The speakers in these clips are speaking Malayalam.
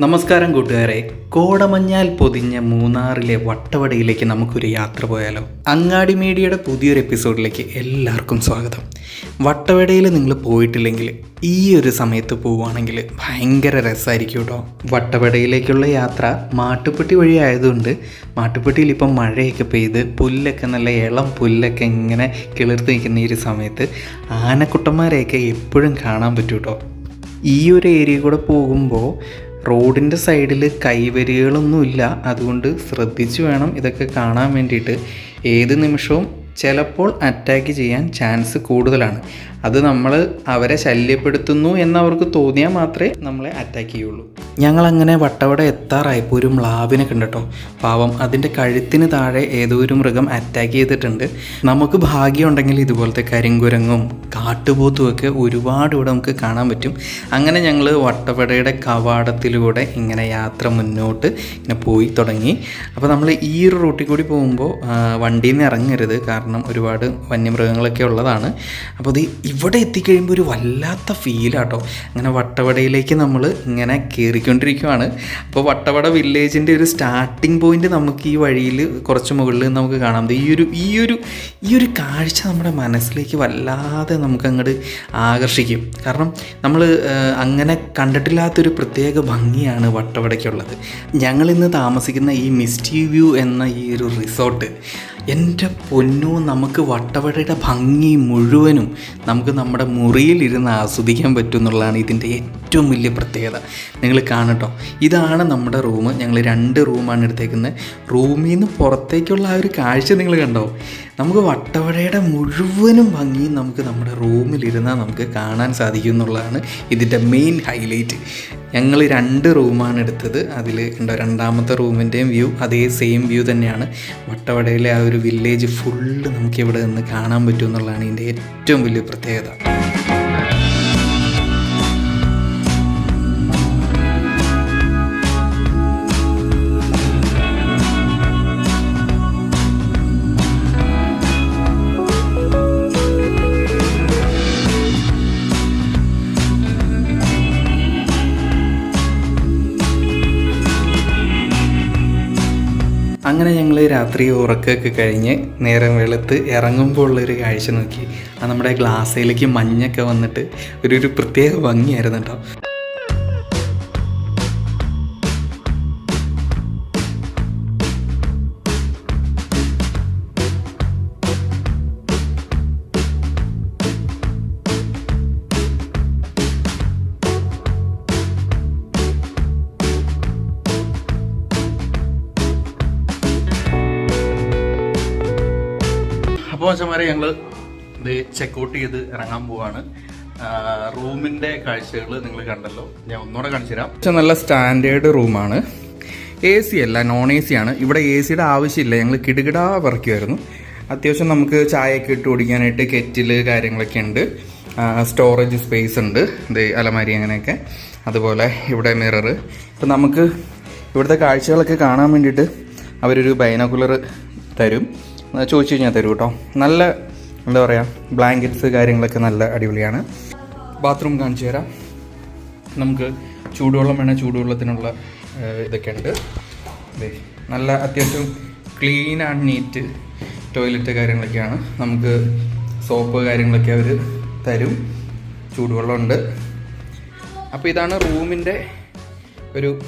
നമസ്കാരം കൂട്ടുകാരെ. കോടമഞ്ഞാൽ പൊതിഞ്ഞ മൂന്നാറിലെ വട്ടവടയിലേക്ക് നമുക്കൊരു യാത്ര പോയാലോ? അങ്ങാടി മീഡിയയുടെ പുതിയൊരു എപ്പിസോഡിലേക്ക് എല്ലാവർക്കും സ്വാഗതം. വട്ടവടയിൽ നിങ്ങൾ പോയിട്ടില്ലെങ്കിൽ ഈ ഒരു സമയത്ത് പോവുകയാണെങ്കിൽ ഭയങ്കര രസമായിരിക്കും കേട്ടോ. വട്ടവടയിലേക്കുള്ള യാത്ര മാട്ടുപ്പെട്ടി വഴി ആയതുകൊണ്ട് മാട്ടുപ്പെട്ടിയിൽ ഇപ്പം മഴയൊക്കെ പെയ്ത് പുല്ലൊക്കെ നല്ല ഇളം പുല്ലൊക്കെ ഇങ്ങനെ കിളിർത്ത് നിൽക്കുന്ന ഈ ഒരു സമയത്ത് ആനക്കുട്ടന്മാരെയൊക്കെ എപ്പോഴും കാണാൻ പറ്റും കേട്ടോ. ഈ ഒരു ഏരിയ കൂടെ പോകുമ്പോൾ റോഡിന്റെ സൈഡിൽ കൈവരികളൊന്നുമില്ല. അതുകൊണ്ട് ശ്രദ്ധിച്ച് വേണം ഇതൊക്കെ കാണാൻ വേണ്ടിയിട്ട്. ഏത് നിമിഷവും ചിലപ്പോൾ അറ്റാക്ക് ചെയ്യാൻ ചാൻസ് കൂടുതലാണ്. അത് നമ്മൾ അവരെ ശല്യപ്പെടുത്തുന്നു എന്നവർക്ക് തോന്നിയാൽ മാത്രമേ നമ്മളെ അറ്റാക്ക് ചെയ്യുള്ളൂ. ഞങ്ങളങ്ങനെ വട്ടവട എത്താറായപ്പോൾ ഒരു മ്ലാവിനെ കണ്ടിട്ടോ. പാവം അതിന്റെ കഴുത്തിന് താഴെ ഏതോ ഒരു മൃഗം അറ്റാക്ക് ചെയ്തിട്ടുണ്ട്. നമുക്ക് ഭാഗ്യമുണ്ടെങ്കിൽ ഇതുപോലത്തെ കരിങ്കുരങ്ങും കാട്ടുപോത്തും ഒക്കെ ഒരുപാട് ഇവിടെ നമുക്ക് കാണാൻ പറ്റും. അങ്ങനെ ഞങ്ങൾ വട്ടവടയുടെ കവാടത്തിലൂടെ ഇങ്ങനെ യാത്ര മുന്നോട്ട് ഇങ്ങനെ പോയി തുടങ്ങി. അപ്പോൾ നമ്മൾ ഈ ഒരു റൂട്ടിൽ കൂടി പോകുമ്പോൾ വണ്ടിയിൽ നിന്ന് ഇറങ്ങരുത്. കാരണം ഒരുപാട് വന്യമൃഗങ്ങളൊക്കെ ഉള്ളതാണ്. അപ്പോൾ അത് ഇവിടെ എത്തിക്കഴിയുമ്പോൾ ഒരു വല്ലാത്ത ഫീലാട്ടോ അങ്ങനെ വട്ടവടയിലേക്ക് നമ്മൾ ഇങ്ങനെ കയറിക്കൊണ്ടിരിക്കുവാണ് അപ്പോൾ വട്ടവട വില്ലേജിന്റെ ഒരു സ്റ്റാർട്ടിംഗ് പോയിന്റ് നമുക്ക് ഈ വഴിയിൽ കുറച്ച് മുകളിൽ നമുക്ക് കാണാം. ഈ ഒരു ഈ ഒരു ഈ ഒരു കാഴ്ച നമ്മുടെ മനസ്സിലേക്ക് വല്ലാതെ നമുക്ക് അങ്ങോട്ട് ആകർഷിക്കും. കാരണം നമ്മൾ അങ്ങനെ കണ്ടിട്ടില്ലാത്തൊരു പ്രത്യേക ഭംഗിയാണ് വട്ടവടയ്ക്കുള്ളത്. ഞങ്ങളിന്ന് താമസിക്കുന്ന ഈ മിസ്റ്റി വ്യൂ എന്ന ഈ ഒരു റിസോർട്ട് എന്റെ പൊന്നു നമുക്ക് വട്ടവടയുടെ ഭംഗി മുഴുവനും നമുക്ക് നമ്മുടെ മുറിയിലിരുന്ന് ആസ്വദിക്കാൻ പറ്റും എന്നുള്ളതാണ് ഇതിന്റെ ഏറ്റവും വലിയ പ്രത്യേകത. നിങ്ങൾ കാണട്ടോ ഇതാണ് നമ്മുടെ റൂം. ഞങ്ങൾ രണ്ട് റൂമാണ് എടുത്തേക്കുന്നത്. റൂമിൽ നിന്ന് പുറത്തേക്കുള്ള ആ ഒരു കാഴ്ച നിങ്ങൾ കണ്ടോ? നമുക്ക് വട്ടവടയുടെ മുഴുവനും ഭംഗിയും നമുക്ക് നമ്മുടെ റൂമിലിരുന്നാൽ നമുക്ക് കാണാൻ സാധിക്കും എന്നുള്ളതാണ് ഇതിന്റെ മെയിൻ ഹൈലൈറ്റ് ഞങ്ങൾ രണ്ട് റൂമാണ് എടുത്തത്. അതിൽ ഉണ്ടോ രണ്ടാമത്തെ റൂമിന്റെയും വ്യൂ അതേ സെയിം വ്യൂ തന്നെയാണ്. വട്ടവടയിലെ ആ ഒരു വില്ലേജ് ഫുള്ള് നമുക്ക് ഇവിടെ നിന്ന് കാണാൻ പറ്റുമെന്നുള്ളതാണ് ഇതിന്റെ ഏറ്റവും വലിയ പ്രത്യേകത. അങ്ങനെ ഞങ്ങൾ രാത്രി ഉറക്കമൊക്കെ കഴിഞ്ഞ് നേരം വെളുത്ത് ഇറങ്ങുമ്പോൾ ഉള്ളൊരു കാഴ്ച നോക്കി. ആ നമ്മുടെ ഗ്ലാസ്സിലേക്ക് മഞ്ഞൊക്കെ വന്നിട്ട് ഒരു ഒരു പ്രത്യേക ഭംഗിയായിരുന്നു കേട്ടോ. അപ്പോൾ അച്ഛന്മാരെ ഞങ്ങൾ ഇത് ചെക്കൗട്ട് ചെയ്ത് ഇറങ്ങാൻ പോവാണ്. റൂമിന്റെ കാഴ്ചകൾ നിങ്ങൾ കണ്ടല്ലോ. ഞാൻ ഒന്നുകൂടെ കാണിച്ചു തരാം നല്ല സ്റ്റാൻഡേർഡ് റൂമാണ്. എ സി അല്ല നോൺ എ സി ആണ്. ഇവിടെ എ സിയുടെ ആവശ്യമില്ല. ഞങ്ങൾ കിടുകിടാ പറക്കുമായിരുന്നു അത്യാവശ്യം നമുക്ക് ചായയൊക്കെ ഇട്ട് കുടിക്കാനായിട്ട് കെറ്റിൽ കാര്യങ്ങളൊക്കെ ഉണ്ട്. സ്റ്റോറേജ് സ്പേസ് ഉണ്ട്. ഇത് അലമാരി അങ്ങനെയൊക്കെ. അതുപോലെ ഇവിടെ മിറർ ഇപ്പം നമുക്ക് ഇവിടുത്തെ കാഴ്ചകളൊക്കെ കാണാൻ വേണ്ടിയിട്ട് അവരൊരു ബൈനോക്കുലർ തരും. ചോദിച്ചു കഴിഞ്ഞാൽ തരൂ കേട്ടോ. നല്ല എന്താ പറയുക ബ്ലാങ്കറ്റ്സ് കാര്യങ്ങളൊക്കെ നല്ല അടിപൊളിയാണ്. ബാത്റൂം കാണിച്ചു തരാം. നമുക്ക് ചൂടുവെള്ളം വേണേൽ ചൂടുവെള്ളത്തിനുള്ള ഇതൊക്കെ ഉണ്ട്. നല്ല അത്യാവശ്യം ക്ലീൻ ആൻഡ് നീറ്റ് ടോയ്ലറ്റ് കാര്യങ്ങളൊക്കെയാണ്. നമുക്ക് സോപ്പ് കാര്യങ്ങളൊക്കെ അവർ തരും. ചൂടുവെള്ളമുണ്ട്. അപ്പോൾ ഇതാണ് റൂമിന്റെ ഒരു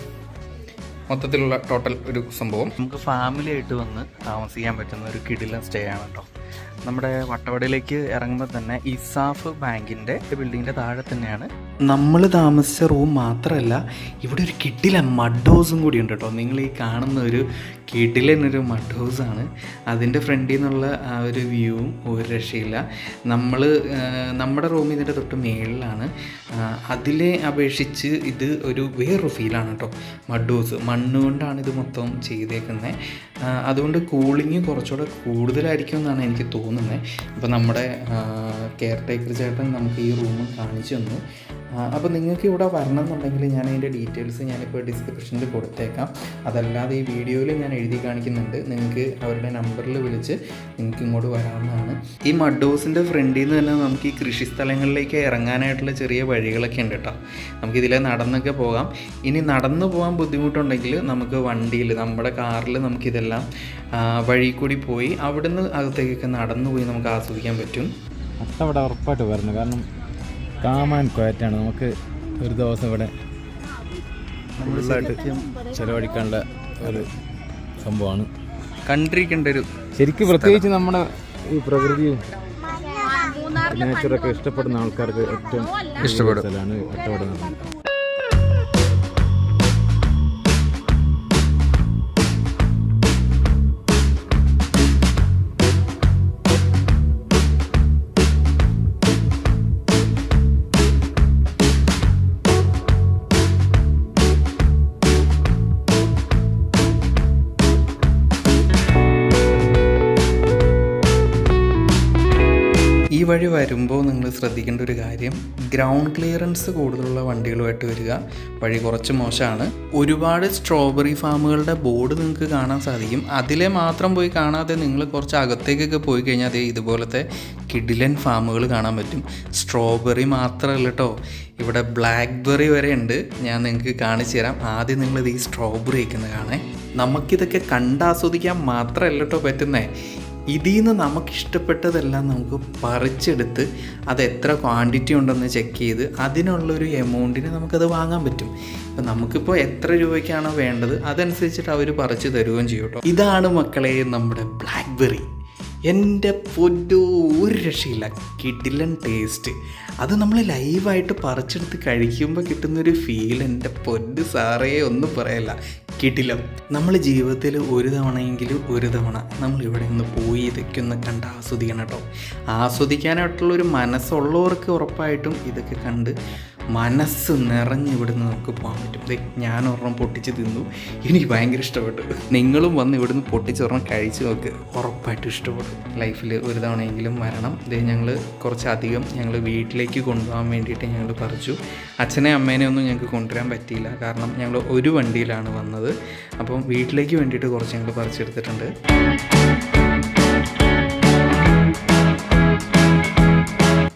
മൊത്തത്തിലുള്ള ടോട്ടൽ ഒരു സംഭവം. നമുക്ക് ഫാമിലി ആയിട്ട് വന്ന് താമസിക്കാൻ പറ്റുന്ന ഒരു കിടിലൻ സ്റ്റേ ആണ് കേട്ടോ നമ്മുടെ വട്ടവടയിലേക്ക് ഇറങ്ങുമ്പോൾ തന്നെ ഇസാഫ് ബാങ്കിന്റെ ബിൽഡിങ്ങിന്റെ താഴെ തന്നെയാണ്. നമ്മൾ താമസിച്ച റൂം മാത്രമല്ല ഇവിടെ ഒരു കിടിലൻ മഡ് ഹൗസും കൂടി ഉണ്ട് കേട്ടോ. നിങ്ങൾ ഈ കാണുന്ന ഒരു കിടിലൻ ഒരു മഡ് ഹൗസാണ് അതിന്റെ ഫ്രണ്ടിൽ നിന്നുള്ള ആ ഒരു വ്യൂവും ഒരു രക്ഷയില്ല. നമ്മൾ നമ്മുടെ റൂം ഇതിന്റെ തൊട്ട് മേളിലാണ്. അതിലെ അപേക്ഷിച്ച് ഇത് ഒരു വേറൊരു ഫീലാണ് കേട്ടോ. മഡ് ഹൗസ് മണ്ണ് കൊണ്ടാണ് ഇത് മൊത്തം ചെയ്തേക്കുന്നത് അതുകൊണ്ട് കൂളിങ് കുറച്ചുകൂടെ കൂടുതലായിരിക്കും എന്നാണ് എനിക്ക് തോന്നുന്നത് അപ്പോൾ നമ്മുടെ കെയർ ടേക്കർ ചേട്ടൻ നമുക്ക് ഈ റൂം കാണിച്ചു തന്നു. അപ്പോൾ നിങ്ങൾക്ക് ഇവിടെ വരണം എന്നുണ്ടെങ്കിൽ ഞാൻ അതിന്റെ ഡീറ്റെയിൽസ് ഞാനിപ്പോൾ ഡിസ്ക്രിപ്ഷനിൽ കൊടുത്തേക്കാം. അതല്ലാതെ ഈ വീഡിയോയിൽ ഞാൻ എഴുതി കാണിക്കുന്നുണ്ട്. നിങ്ങൾക്ക് അവരുടെ നമ്പറിൽ വിളിച്ച് നിങ്ങൾക്ക് ഇങ്ങോട്ട് വരാവുന്നതാണ്. ഈ മഡ്ഡോസിന്റെ ഫ്രണ്ടിൽ നിന്ന് തന്നെ നമുക്ക് ഈ കൃഷി സ്ഥലങ്ങളിലേക്ക് ഇറങ്ങാനായിട്ടുള്ള ചെറിയ വഴികളൊക്കെ ഉണ്ട് കേട്ടോ. നമുക്കിതിലെ നടന്നൊക്കെ പോകാം. ഇനി നടന്നു പോകാൻ ബുദ്ധിമുട്ടുണ്ടെങ്കിൽ നമുക്ക് വണ്ടിയിൽ നമ്മുടെ കാറിൽ നമുക്കിതെല്ലാം ആ, വഴി കൂടി പോയി അവിടുന്ന് അകത്തേക്കൊക്കെ നടന്നു പോയി നമുക്ക് ആസ്വദിക്കാൻ പറ്റും. അട്ടവിടെ ഉറപ്പായിട്ട് പറഞ്ഞു കാരണം കാമാൻ കോയറ്റാണ്. നമുക്ക് ഒരു ദിവസം ഇവിടെ ചെലവഴിക്കാനുള്ള ഒരു സംഭവമാണ്. കണ്ടിരിക്കേണ്ട ഒരു ശരിക്കും പ്രത്യേകിച്ച് നമ്മുടെ ഈ പ്രകൃതിയും നേച്ചറൊക്കെ ഇഷ്ടപ്പെടുന്ന ആൾക്കാർക്ക് ഏറ്റവും ഇഷ്ടപ്പെടുന്ന സ്ഥലമാണ് അട്ടവട വഴി വരുമ്പോൾ നിങ്ങൾ ശ്രദ്ധിക്കേണ്ട ഒരു കാര്യം ഗ്രൗണ്ട് ക്ലിയറൻസ് കൂടുതലുള്ള വണ്ടികളുമായിട്ട് വരിക. വഴി കുറച്ച് മോശമാണ്. ഒരുപാട് സ്ട്രോബെറി ഫാമുകളുടെ ബോർഡ് നിങ്ങൾക്ക് കാണാൻ സാധിക്കും. അതിലെ മാത്രം പോയി കാണാതെ നിങ്ങൾ കുറച്ച് അകത്തേക്കൊക്കെ പോയി കഴിഞ്ഞാൽ അതേ ഇതുപോലത്തെ കിഡിലൻ ഫാമുകൾ കാണാൻ പറ്റും. സ്ട്രോബെറി മാത്രമല്ല കേട്ടോ ഇവിടെ ബ്ലാക്ക്ബെറി വരെ ഉണ്ട്. ഞാൻ നിങ്ങൾക്ക് കാണിച്ചു തരാം. ആദ്യം നിങ്ങളിത് ഈ സ്ട്രോബെറി വയ്ക്കുന്നത് കാണേ. നമുക്കിതൊക്കെ കണ്ടാസ്വദിക്കാൻ മാത്രമല്ല കേട്ടോ പറ്റുന്നേ. ഇതിൽ നിന്ന് നമുക്ക് ഇഷ്ടപ്പെട്ടതെല്ലാം നമുക്ക് പറിച്ചെടുത്ത് അത് എത്ര ക്വാണ്ടിറ്റി ഉണ്ടെന്ന് ചെക്ക് ചെയ്ത് അതിനുള്ളൊരു എമൗണ്ടിന് നമുക്കത് വാങ്ങാൻ പറ്റും. ഇപ്പം നമുക്കിപ്പോൾ എത്ര രൂപയ്ക്കാണോ വേണ്ടത് അതനുസരിച്ചിട്ട് അവർ പറിച്ച് തരുകയും ചെയ്യും കേട്ടോ. ഇതാണ് മക്കളെ നമ്മുടെ ബ്ലാക്ക്ബെറി എന്റെ പൊന്നു ഒരു രക്ഷയില്ല. കിടിലൻ ടേസ്റ്റ് അത് നമ്മൾ ലൈവായിട്ട് പറിച്ചെടുത്ത് കഴിക്കുമ്പോൾ കിട്ടുന്നൊരു ഫീൽ എന്റെ പൊന്ന് സാറേ ഒന്നും പറയല്ല. കിടിലം നമ്മൾ ജീവിതത്തിൽ ഒരു തവണയെങ്കിലും ഒരു തവണ നമ്മൾ ഇവിടെ നിന്ന് പോയി ഇതൊക്കെ ഒന്ന് കണ്ട് ആസ്വദിക്കണം കേട്ടോ. ആസ്വദിക്കാനായിട്ടുള്ളൊരു മനസ്സുള്ളവർക്ക് ഉറപ്പായിട്ടും ഇതൊക്കെ കണ്ട് മനസ്സ് നിറഞ്ഞ് ഇവിടുന്ന് നമുക്ക് പോകാൻ പറ്റും. ദേ ഞാൻ ഒരെണ്ണം പൊട്ടിച്ച് തിന്നു. എനിക്ക് ഭയങ്കര ഇഷ്ടപ്പെട്ടു. നിങ്ങളും വന്ന് ഇവിടുന്ന് പൊട്ടിച്ച് ഒരെണ്ണം കഴിച്ച് നോക്ക്. ഉറപ്പായിട്ടും ഇഷ്ടപ്പെടും. ലൈഫിൽ ഒരു തവണയെങ്കിലും വരണം. ദേ ഞങ്ങൾ കുറച്ചധികം ഞങ്ങൾ വീട്ടിലേക്ക് കൊണ്ടുപോകാൻ വേണ്ടിയിട്ട് ഞങ്ങൾ പറിച്ചു. അച്ഛനെ അമ്മേനെ ഒന്നും ഞങ്ങൾക്ക് കൊണ്ടുവരാൻ പറ്റിയില്ല. കാരണം ഞങ്ങൾ ഒരു വണ്ടിയിലാണ് വന്നത്. അപ്പം വീട്ടിലേക്ക് വേണ്ടിയിട്ട് കുറച്ച് ഞങ്ങൾ പറിച്ചെടുത്തിട്ടുണ്ട്.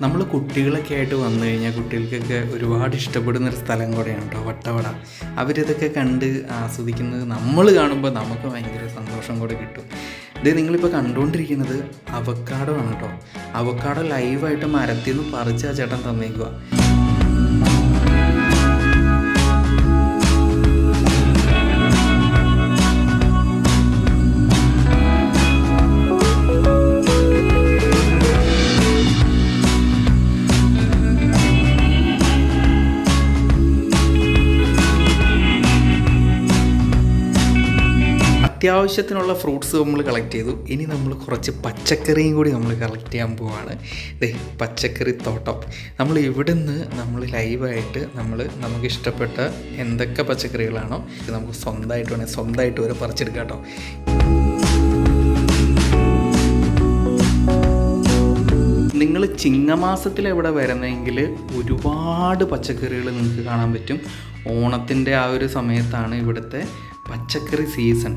നമ്മൾ കുട്ടികളൊക്കെ ആയിട്ട് വന്നു കഴിഞ്ഞാൽ കുട്ടികൾക്കൊക്കെ ഒരുപാട് ഇഷ്ടപ്പെടുന്ന ഒരു സ്ഥലം കൂടെയാണ് കേട്ടോ വട്ടവട. അവരിതൊക്കെ കണ്ട് ആസ്വദിക്കുന്നത് നമ്മൾ കാണുമ്പോൾ നമുക്ക് ഭയങ്കര സന്തോഷം കൂടെ കിട്ടും. ഇത് നിങ്ങളിപ്പോൾ കണ്ടുകൊണ്ടിരിക്കുന്നത് അവക്കാടോ ആണ് കേട്ടോ അവക്കാടോ ലൈവായിട്ട് മരത്തിൽ നിന്ന് പറിച്ച് ആ ചേട്ടൻ തന്നേക്കുക അത്യാവശ്യത്തിനുള്ള ഫ്രൂട്ട്സ് നമ്മൾ കളക്ട് ചെയ്തു. ഇനി നമ്മൾ കുറച്ച് പച്ചക്കറിയും കൂടി നമ്മൾ കളക്ട് ചെയ്യാൻ പോവാണ്. ദേ പച്ചക്കറി തോട്ടം. നമ്മൾ ഇവിടെ നിന്ന് നമ്മൾ ലൈവായിട്ട് നമ്മൾ നമുക്ക് ഇഷ്ടപ്പെട്ട എന്തൊക്കെ പച്ചക്കറികളാണോ നമുക്ക് സ്വന്തമായിട്ട് വേണമെങ്കിൽ സ്വന്തമായിട്ട് വരെ പറിച്ചെടുക്കാം നിങ്ങൾ ചിങ്ങമാസത്തിൽ എവിടെ വരുന്നെങ്കിൽ ഒരുപാട് പച്ചക്കറികൾ നിങ്ങൾക്ക് കാണാൻ പറ്റും. ഓണത്തിന്റെ ആ ഒരു സമയത്താണ് ഇവിടുത്തെ പച്ചക്കറി സീസൺ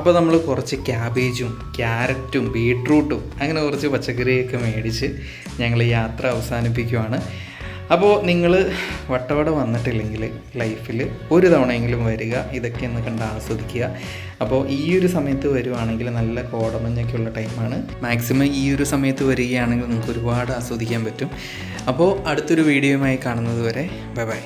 അപ്പോൾ നമ്മൾ കുറച്ച് ക്യാബേജും ക്യാരറ്റും ബീട്രൂട്ടും അങ്ങനെ കുറച്ച് പച്ചക്കറിയൊക്കെ മേടിച്ച് ഞങ്ങൾ യാത്ര അവസാനിപ്പിക്കുവാണ്. അപ്പോൾ നിങ്ങൾ വട്ടവട വന്നിട്ടില്ലെങ്കിൽ ലൈഫിൽ ഒരു തവണയെങ്കിലും വരിക ഇതൊക്കെ ഒന്ന് കണ്ട് ആസ്വദിക്കുക. അപ്പോൾ ഈ ഒരു സമയത്ത് വരുവാണെങ്കിൽ നല്ല കോടമഞ്ഞൊക്കെയുള്ള ടൈമാണ്. മാക്സിമം ഈ ഒരു സമയത്ത് വരികയാണെങ്കിൽ നിങ്ങൾക്ക് ഒരുപാട് ആസ്വദിക്കാൻ പറ്റും. അപ്പോൾ അടുത്തൊരു വീഡിയോയുമായി കാണുന്നത് വരെ ബൈ ബൈ.